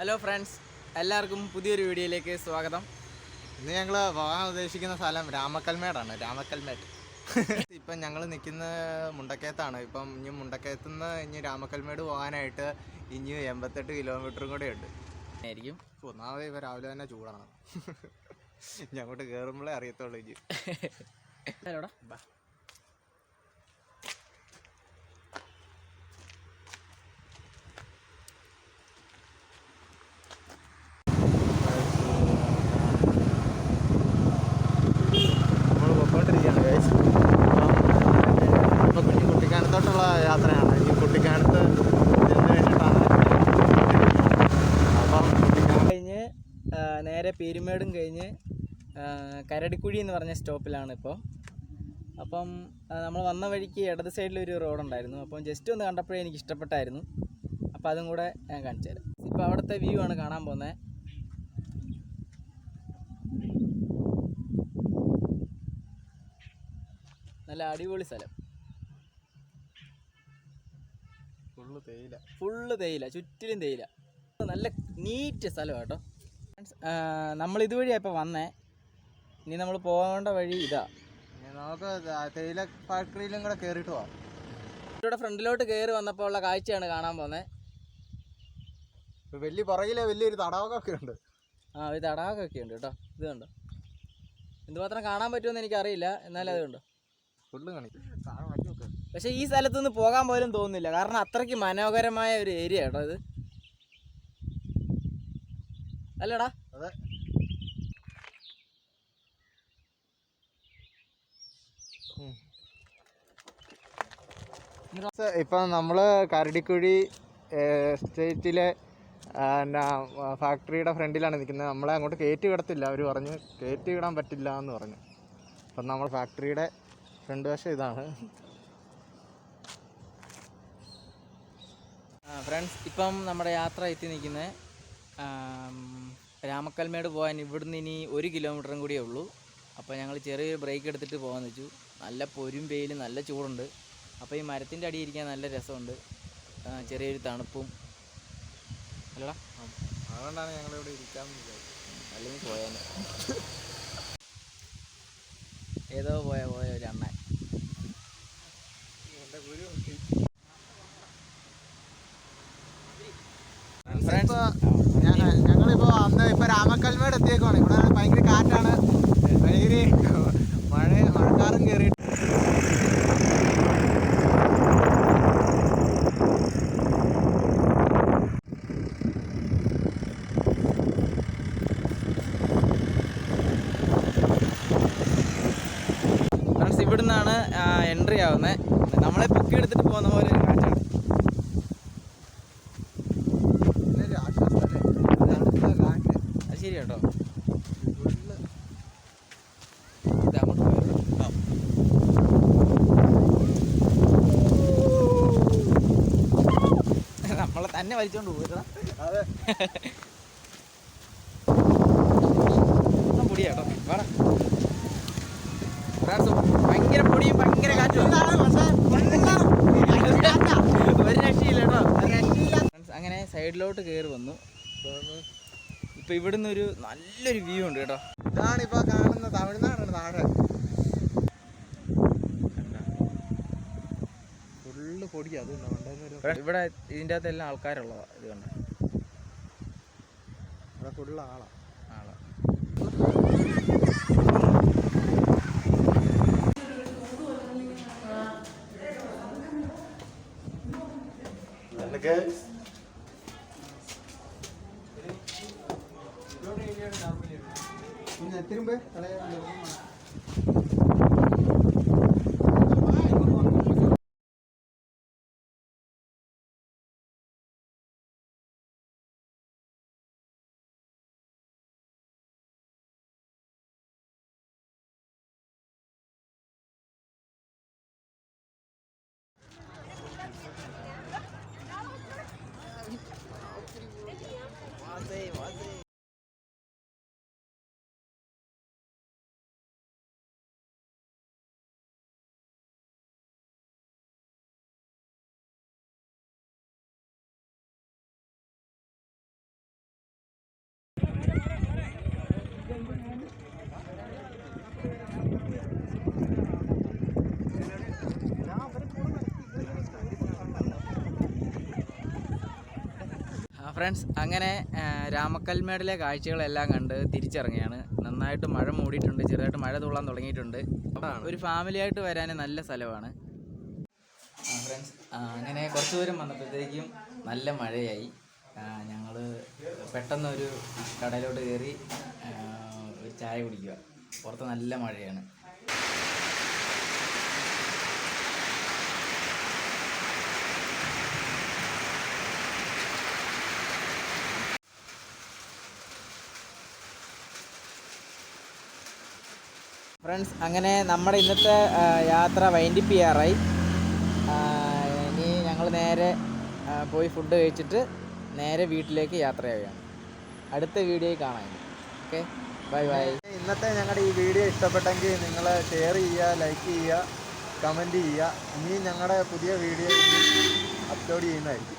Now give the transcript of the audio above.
Hello friends എല്ലാവർക്കും പുതിയൊരു വീഡിയോയിലേക്ക് സ്വാഗതം. ഇന്ന് ഞങ്ങൾ പോകാൻ ഉദ്ദേശിക്കുന്ന സ്ഥലം രാമക്കൽമേടാണ് രാമക്കൽമേട്. ഇപ്പം ഞങ്ങൾ നിൽക്കുന്ന മുണ്ടക്കയത്താണ്. ഇപ്പം ഇനി മുണ്ടക്കയത്ത് നിന്ന് ഇനി രാമക്കൽമേട് പോകാനായിട്ട് ഇനി എൺപത്തെട്ട് കിലോമീറ്ററും കൂടെ ഉണ്ട്. ആയിരിക്കും. ഒന്നാമത് ഇപ്പം രാവിലെ തന്നെ ചൂടാണ്. ഞങ്ങോട്ട് കയറുമ്പോഴേ അറിയത്തുള്ളൂ ഇനി. നേരെ പീരുമേടും കഴിഞ്ഞ് കരടിക്കുഴി എന്ന് പറഞ്ഞ സ്റ്റോപ്പിലാണ് ഇപ്പോൾ അപ്പം നമ്മൾ വന്ന വഴിക്ക് ഇടത് സൈഡിൽ ഒരു റോഡുണ്ടായിരുന്നു. അപ്പം ജസ്റ്റ് ഒന്ന് കണ്ടപ്പോഴേ എനിക്ക് ഇഷ്ടപ്പെട്ടായിരുന്നു. അപ്പോൾ അതും കൂടെ ഞാൻ കാണിച്ചു തരാം. ഇപ്പോൾ അവിടുത്തെ വ്യൂ ആണ് കാണാൻ പോകുന്നത് നല്ല അടിപൊളി സ്ഥലം. ഫുള്ള് തേയില. ഫുള്ള് തേയില ചുറ്റിലും തേയില. നല്ല നീറ്റ് സ്ഥലം കേട്ടോ. നമ്മൾ ഇതുവഴിയാണ് ഇപ്പോൾ വന്നേ. ഇനി നമ്മൾ പോകേണ്ട വഴി ഇതാ. നമുക്ക് തേയില ഫാക്ടറിയിലും കൂടെ കയറിയിട്ട് പോവാം. ഇവിടെ ഫ്രണ്ടിലോട്ട് കയറി വന്നപ്പോൾ ഉള്ള കാഴ്ചയാണ് കാണാൻ പോകുന്നത് ഇപ്പൊ വലിയ പുറകിലെ വലിയൊരു തടാകമൊക്കെ ഉണ്ട്. ആ ഒരു തടാകമൊക്കെ ഉണ്ട് കേട്ടോ. ഇത് കണ്ടോ? എന്തുമാത്രം കാണാൻ പറ്റുമെന്ന് എനിക്കറിയില്ല. എന്നാലും അത് കണ്ടോ. പക്ഷേ ഈ സ്ഥലത്തുനിന്ന് പോകാൻ പോലും തോന്നുന്നില്ല. കാരണം അത്രയ്ക്ക് മനോഹരമായ ഒരു ഏരിയ കേട്ടോ ഇത്. അല്ലടാ. അതെ. ഇപ്പം നമ്മൾ കരടിക്കുഴി എസ്റ്റേറ്റിലെ എന്നാ ഫാക്ടറിയുടെ ഫ്രണ്ടിലാണ് നിൽക്കുന്നത്. നമ്മളെ അങ്ങോട്ട് കയറ്റി കിടത്തില്ല അവർ പറഞ്ഞു കയറ്റി വിടാൻ പറ്റില്ല എന്ന് പറഞ്ഞു. അപ്പം നമ്മൾ ഫാക്ടറിയുടെ ഫ്രണ്ട് വശം ഇതാണ്. ഫ്രണ്ട്സ് ഇപ്പം നമ്മുടെ യാത്ര എത്തി നിൽക്കുന്നത് രാമക്കൽമേട് പോകാൻ ഇവിടുന്ന് ഇനി ഒരു കിലോമീറ്ററും കൂടിയേ ഉള്ളൂ. അപ്പോൾ ഞങ്ങൾ ചെറിയൊരു ബ്രേക്ക് എടുത്തിട്ട് പോകാൻ വെച്ചു. നല്ല പൊരും വെയിലും നല്ല ചൂടുണ്ട്. അപ്പോൾ ഈ മരത്തിന്റെ അടിയിൽ ഇരിക്കാൻ നല്ല രസമുണ്ട്. ചെറിയൊരു തണുപ്പും. അല്ലടാ. അതുകൊണ്ടാണ് ഞങ്ങളിവിടെ ഇവിടെ വിചാരിച്ചത്. അല്ലെങ്കിൽ പോയാൽ ഏതോ പോയ പോയ ഒരു അണ്ണൻ ഇപ്പൊ ഞാൻ അന്ന് ഇപ്പൊ രാമക്കൽമേട് എത്തിയേക്കാണ് ഇവിടെ ഭയങ്കര കാറ്റാണ്. ഭയങ്കര മഴ മഴക്കാറും കയറി ഫ്രണ്ട്സ് ഇവിടുന്നാണ് എൻട്രി ആവുന്നത് നമ്മളെ ബുക്ക് എടുത്തിട്ട് പോകുന്ന പോലെ ഒരു നല്ലൊരു ആശ്വാസമല്ലേ? തണുത്ത കാറ്റ്. അത് ശരി കേട്ടോ ഫുള്ള് ഇത് അങ്ങോട്ട് പോയോ? നമ്മളെ തന്നെ വലിച്ചോണ്ട് പോയിട്ടാ അതെ. പൊടി കേട്ടോ വേണം. ഭയങ്കര പൊടിയും ഭയങ്കര കാറ്റും ഒരു രക്ഷയില്ല കേട്ടോ. അങ്ങനെ സൈഡിലോട്ട് കയറി വന്നു. ഇപ്പൊ ഇവിടുന്ന് ഒരു നല്ലൊരു വ്യൂ ഉണ്ട് കേട്ടോ. ഇതാണ് ഇപ്പൊ കാണുന്ന തമിഴ്നാടാണ് താഴെ. ഫുള്ള് പൊടി അതുണ്ട് മണ്ടേന്നൊരു ഇവിടെ ഇതിൻ്റെ അകത്ത് എല്ലാം ആൾക്കാരുള്ളതാ ഇത് കണ്ട ഇവിടെ ഫുള്ള് ആളാ ആളാ എനിക്ക് திரும்ப ഫ്രണ്ട്സ് അങ്ങനെ രാമക്കൽമേടിലെ കാഴ്ചകളെല്ലാം കണ്ട് തിരിച്ചിറങ്ങിയാണ് നന്നായിട്ട് മഴ മൂടിയിട്ടുണ്ട് ചെറുതായിട്ട് മഴ തുള്ളാൻ തുടങ്ങിയിട്ടുണ്ട്. ഒരു ഫാമിലി ആയിട്ട് വരാൻ നല്ല സ്ഥലമാണ്. ഫ്രണ്ട്സ് അങ്ങനെ കുറച്ച് ദൂരം വന്നപ്പോഴത്തേക്കും നല്ല മഴയായി. ഞങ്ങൾ പെട്ടെന്നൊരു കടയിലോട്ട് കയറി ഒരു ചായ കുടിക്കുക. പുറത്ത് നല്ല മഴയാണ്. ഫ്രണ്ട്സ് അങ്ങനെ നമ്മുടെ ഇന്നത്തെ യാത്ര വൈൻഡിപ്പ് ചെയ്യാറായി. ഇനി ഞങ്ങൾ നേരെ പോയി ഫുഡ് കഴിച്ചിട്ട് നേരെ വീട്ടിലേക്ക് യാത്രയാവുകയാണ്. അടുത്ത വീഡിയോയിൽ കാണാം ഓക്കെ ബൈ ബൈ ഇന്നത്തെ ഞങ്ങളുടെ ഈ വീഡിയോ ഇഷ്ടപ്പെട്ടെങ്കിൽ നിങ്ങൾ ഷെയർ ചെയ്യുക ലൈക്ക് ചെയ്യുക കമന്റ് ചെയ്യുക. ഇനി ഞങ്ങളുടെ പുതിയ വീഡിയോ അപ്ലോഡ് ചെയ്യുന്നതായിരിക്കും.